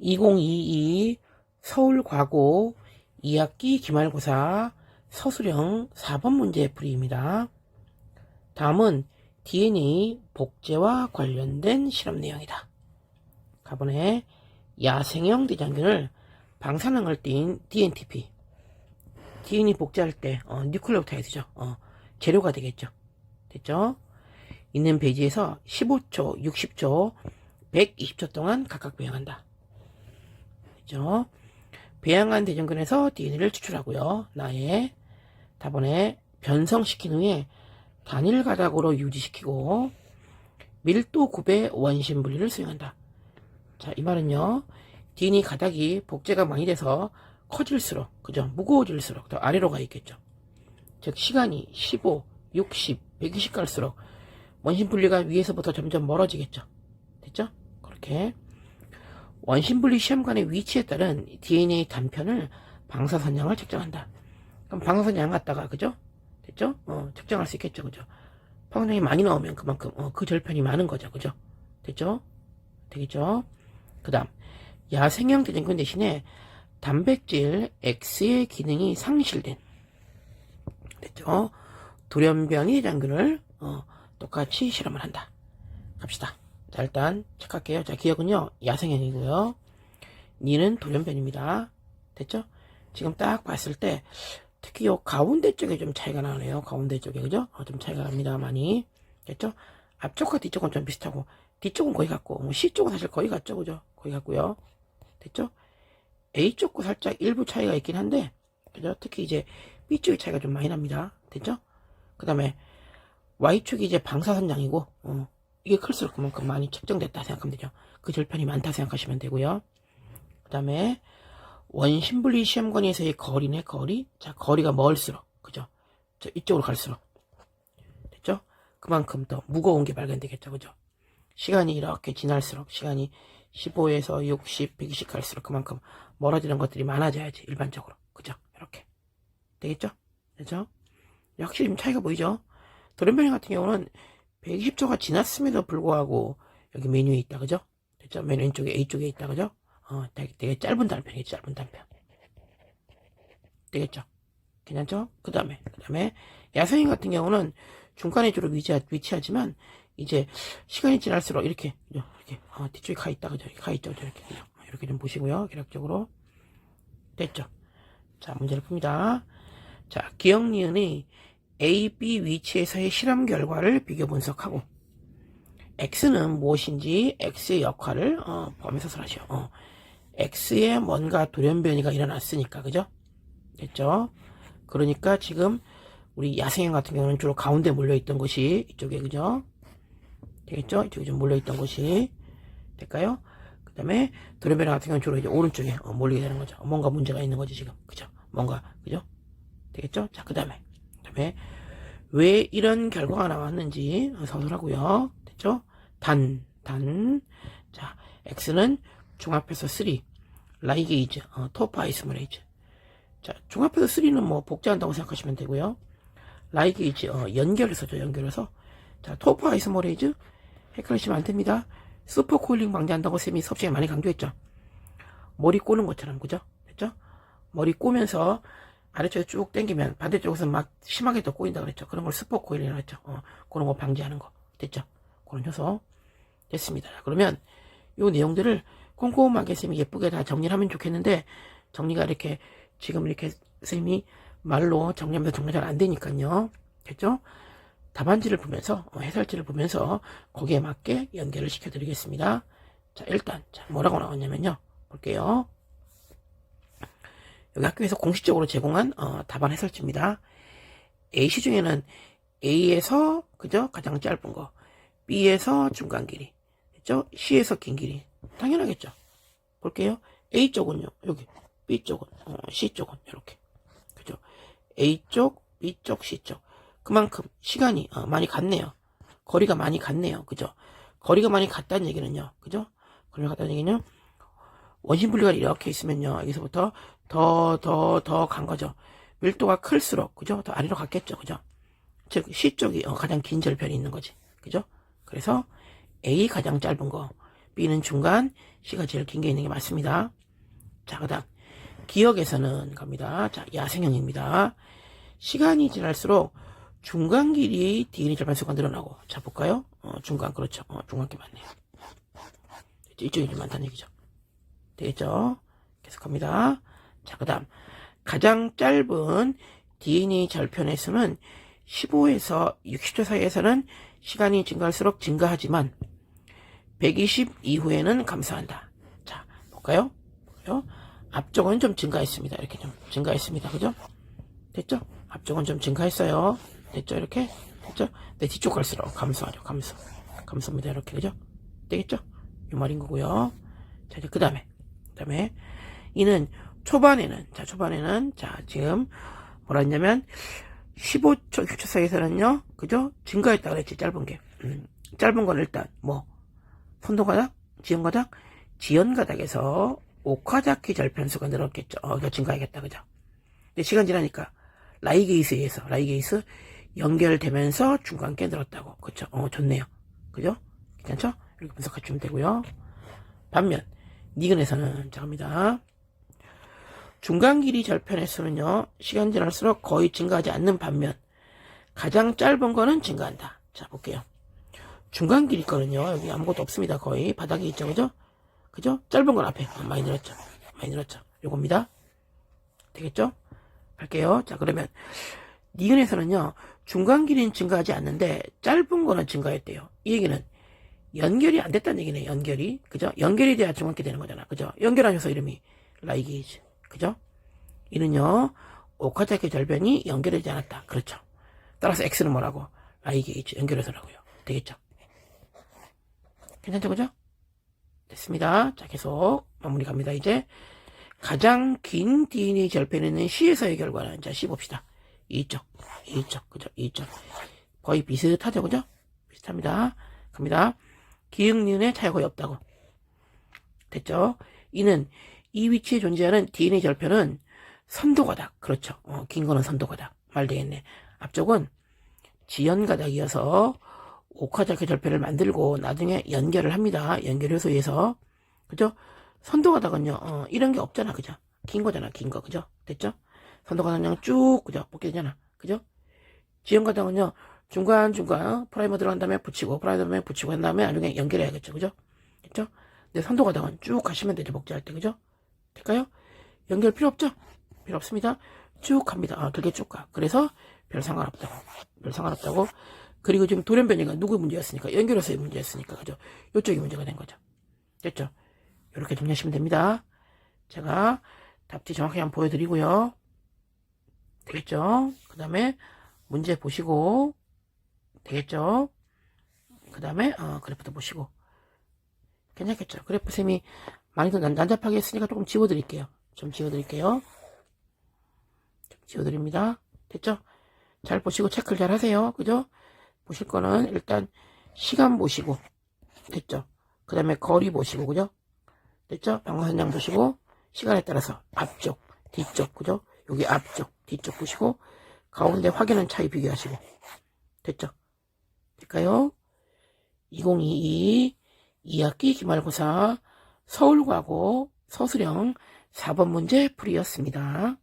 2022 서울과고 2학기 기말고사 서술형 4번 문제 풀이입니다. 다음은 DNA 복제와 관련된 실험 내용이다. 가번에 야생형 대장균을 방사능을 띤 DNTP DNA 복제할 때 어, 뉴클레오타이드죠. 어, 재료가 되겠죠. 됐죠? 있는 페이지에서 15초, 60초, 120초 동안 각각 배양한다. 그죠? 배양한 대장균에서 DNA를 추출하고요. 나의 답안에 변성시킨 후에 단일 가닥으로 유지시키고 밀도 9배 원심 분리를 수행한다. 자, 이 말은요. DNA 가닥이 복제가 많이 돼서 커질수록, 그죠? 무거워질수록 더 아래로 가 있겠죠. 즉, 시간이 15, 60, 120 갈수록 원심 분리가 위에서부터 점점 멀어지겠죠. 됐죠? 그렇게. 원심 분리 시험관의 위치에 따른 DNA 단편을 방사선량을 측정한다. 그럼 방사선량 갖다가, 그죠? 됐죠? 어, 측정할 수 있겠죠. 그죠? 방사선량이 많이 나오면 그만큼, 어, 그 절편이 많은 거죠. 그죠? 됐죠? 되겠죠? 그 다음, 야생형 대장균 대신에 단백질 X의 기능이 상실된, 됐죠? 돌연변이 대장균을, 어, 똑같이 실험을 한다. 갑시다. 자, 일단, 체크할게요. 자, 기억은요, 야생형이고요. 니는 돌연변입니다. 됐죠? 지금 딱 봤을 때, 특히 요 가운데 쪽에 좀 차이가 나네요. 가운데 쪽에, 그죠? 어, 좀 차이가 납니다. 많이. 됐죠? 앞쪽과 뒤쪽은 좀 비슷하고, 뒤쪽은 거의 같고, 뭐 C쪽은 사실 거의 같죠. 그죠? 거의 같고요. 됐죠? A쪽과 살짝 일부 차이가 있긴 한데, 그죠? 특히 이제 B쪽의 차이가 좀 많이 납니다. 됐죠? 그 다음에 Y축이 이제 방사선량이고, 어, 이게 클수록 그만큼 많이 측정됐다 생각하면 되죠. 그 절편이 많다 생각하시면 되고요. 그 다음에 원심분리 시험관에서의 거리네, 거리. 자, 거리가 멀수록, 그죠? 자, 이쪽으로 갈수록. 됐죠? 그만큼 더 무거운 게 발견되겠죠, 그죠? 시간이 이렇게 지날수록, 시간이 15에서 60, 120 갈수록 그만큼 멀어지는 것들이 많아져야지, 일반적으로. 그죠? 이렇게. 되겠죠? 그죠? 확실히 좀 차이가 보이죠? 돌연변이 같은 경우는 120초가 지났음에도 불구하고 여기 메뉴에 있다, 그죠? 됐죠? 맨 왼쪽에 A쪽에 있다, 그죠? 어, 되게, 되게 짧은 단편이겠죠, 짧은 단편. 되겠죠? 괜찮죠? 그 다음에, 그 다음에, 야생인 같은 경우는 중간에 주로 위치, 위치하지만, 이제, 시간이 지날수록 이렇게? 이렇게, 어, 뒤쪽에 가 있다, 그죠? 가 있죠, 이렇게, 그죠? 이렇게 좀 보시고요, 계략적으로. 됐죠? 자, 문제를 풉니다. 자, 기억 니은의 A, B 위치에서의 실험 결과를 비교 분석하고, X는 무엇인지 X의 역할을 어, 범위해서 설하시오. 어, X에 뭔가 돌연변이가 일어났으니까 그죠? 됐죠? 그러니까 지금 우리 야생형 같은 경우는 주로 가운데 몰려있던 곳이 이쪽에 그죠? 되겠죠? 이쪽에 좀 몰려있던 곳이 될까요? 그 다음에 돌연변이 같은 경우는 주로 이제 오른쪽에 어, 몰리게 되는 거죠. 뭔가 문제가 있는 거지 지금 그죠? 뭔가 그죠? 되겠죠? 자, 그 다음에 그 다음에 왜 이런 결과가 나왔는지 서술하고요. 됐죠? 단, 단. 자, X는 중합에서 3. 라이게 이즈, 어, 토파 아이스모레이즈. 자, 중합에서 3는 뭐 복제한다고 생각하시면 되고요. 라이게 이즈, 어, 연결해서죠, 연결해서. 자, 토파 아이스모레이즈. 헷갈리시면 안 됩니다. 슈퍼 코일링 방지한다고 쌤이 섭씨에 많이 강조했죠. 머리 꼬는 것처럼, 그죠? 됐죠? 머리 꼬면서 아래쪽에 쭉 당기면 반대쪽에서 막 심하게 더 꼬인다 그랬죠. 그런 걸 스포 코일이라고 했죠. 어, 그런 거 방지하는 거. 됐죠? 그런 녀석. 됐습니다. 그러면 요 내용들을 꼼꼼하게 쌤이 예쁘게 다 정리를 하면 좋겠는데 정리가 이렇게 지금 이렇게 쌤이 말로 정리하면서 정리 잘 안 되니까요. 됐죠? 답안지를 보면서 어, 해설지를 보면서 거기에 맞게 연결을 시켜드리겠습니다. 자 일단 자, 뭐라고 나왔냐면요. 볼게요. 여기 학교에서 공식적으로 제공한 어, 답안 해설지입니다. A시 중에는 A에서 그죠 가장 짧은 거, B에서 중간 길이, 그죠? C에서 긴 길이 당연하겠죠. 볼게요. A 쪽은요 여기, B 쪽은 어, C 쪽은 이렇게 그죠? A 쪽, B 쪽, C 쪽 그만큼 시간이 어, 많이 갔네요. 거리가 많이 갔네요. 그죠? 거리가 많이 갔다는 얘기는요. 그죠? 거리가 갔다는 얘기는 원심 분리가 이렇게 있으면요. 여기서부터 더, 더, 더 간 거죠. 밀도가 클수록, 그죠? 더 아래로 갔겠죠. 그죠? 즉, C 쪽이 어, 가장 긴 절편이 있는 거지. 그죠? 그래서 A 가장 짧은 거, B는 중간, C가 제일 긴 게 있는 게 맞습니다. 자, 그 다음. 기억에서는 갑니다. 자, 야생형입니다. 시간이 지날수록 중간 길이 DNA 절반 수가 늘어나고. 자, 볼까요? 어, 중간, 그렇죠. 어, 중간 게 맞네요. 이쪽이 좀 많다는 얘기죠. 되겠죠? 계속합니다. 자, 그 다음. 가장 짧은 DNA 절편의 수는 15에서 60초 사이에서는 시간이 증가할수록 증가하지만 120 이후에는 감소한다. 자, 볼까요? 볼까요? 앞쪽은 좀 증가했습니다. 이렇게 좀 증가했습니다. 그죠? 됐죠? 앞쪽은 좀 증가했어요. 됐죠? 이렇게? 됐죠? 네, 뒤쪽 갈수록 감소하죠. 감소. 감소입니다. 이렇게. 그죠? 되겠죠? 이 말인 거고요. 자, 이제 그 다음에. 그 다음에, 이는 초반에는, 자, 초반에는, 자, 지금, 뭐라 했냐면, 15초, 6초 사이에서는요, 그죠? 증가했다 그랬지, 짧은 게. 음, 짧은 건 일단, 뭐, 선도가닥, 지연가닥, 지연가닥에서 옥화자키 절편수가 늘었겠죠. 어, 이거 증가하겠다, 그죠? 근데 시간 지나니까, 라이게이스에 의해서, 라이게이스 연결되면서 중간계 늘었다고. 그쵸? 어, 좋네요. 그죠? 괜찮죠? 이렇게 분석해 주면 되고요. 반면, 니근에서는, 자, 갑니다. 중간 길이 절편에서는요, 시간 지날수록 거의 증가하지 않는 반면, 가장 짧은 거는 증가한다. 자, 볼게요. 중간 길이 거는요, 여기 아무것도 없습니다. 거의. 바닥에 있죠, 그죠? 그죠? 짧은 건 앞에. 어, 많이 늘었죠. 많이 늘었죠. 요겁니다. 되겠죠? 할게요. 자, 그러면, 니은에서는요, 중간 길이는 증가하지 않는데, 짧은 거는 증가했대요. 이 얘기는, 연결이 안 됐다는 얘기네, 연결이. 그죠? 연결이 돼야 중간계 되는 거잖아. 그죠? 연결하셔서 이름이 라이게이즈. 그죠? 이는요, 오카자키 절변이 연결되지 않았다. 그렇죠. 따라서 X는 뭐라고? 라이게이즈. 연결해서라고요. 되겠죠? 괜찮죠? 그죠? 됐습니다. 자, 계속 마무리 갑니다. 이제 가장 긴 DNA 절편에는 C에서의 결과는 자, C 봅시다. 2쪽, 2쪽, 그죠? 2쪽. 거의 비슷하죠? 그죠? 비슷합니다. 갑니다. 기응리은의 차이가 거의 없다고. 됐죠? 이는 이 위치에 존재하는 DNA 절편은 선도가닥. 그렇죠. 어, 긴 거는 선도가닥. 말 되겠네. 앞쪽은 지연가닥이어서 옥화자키 절편을 만들고 나중에 연결을 합니다. 연결 효소에서. 그죠? 선도가닥은요, 어, 이런 게 없잖아. 그죠? 긴 거잖아. 긴 거. 그죠? 됐죠? 선도가닥은 그냥 쭉, 그죠? 뽑게 되잖아. 그죠? 지연가닥은요, 중간중간, 어? 프라이머 들어간 다음에 붙이고, 프라이머 다음에 붙이고 한 다음에 나중에 연결해야겠죠. 그죠? 됐죠? 근데 선도가닥은 쭉 가시면 되죠. 복제할 때. 그죠? 될까요? 연결 필요 없죠? 필요 없습니다. 쭉 갑니다. 아, 길게 쭉 가. 그래서 별 상관없다고. 별 상관없다고. 그리고 지금 돌연변이가 누구 문제였으니까, 연결해서의 문제였으니까, 그죠? 요쪽이 문제가 된 거죠. 됐죠? 이렇게 정리하시면 됩니다. 제가 답지 정확히 한번 보여드리고요. 되겠죠? 그 다음에 문제 보시고, 되겠죠? 그 다음에, 어, 그래프도 보시고. 괜찮겠죠? 그래프 쌤이 많이 더 난- 난잡하게 했으니까 조금 지워드릴게요. 좀 지워드릴게요. 좀 지워드립니다. 됐죠? 잘 보시고 체크를 잘 하세요. 그죠? 보실 거는 일단 시간 보시고 됐죠? 그 다음에 거리 보시고 그죠? 됐죠? 방광선장 보시고 시간에 따라서 앞쪽, 뒤쪽 그죠? 여기 앞쪽, 뒤쪽 보시고 가운데 확인한 차이 비교하시고 됐죠? 될까요? 2022 2학기 기말고사 서울과고 서술형 4번 문제 풀이였습니다.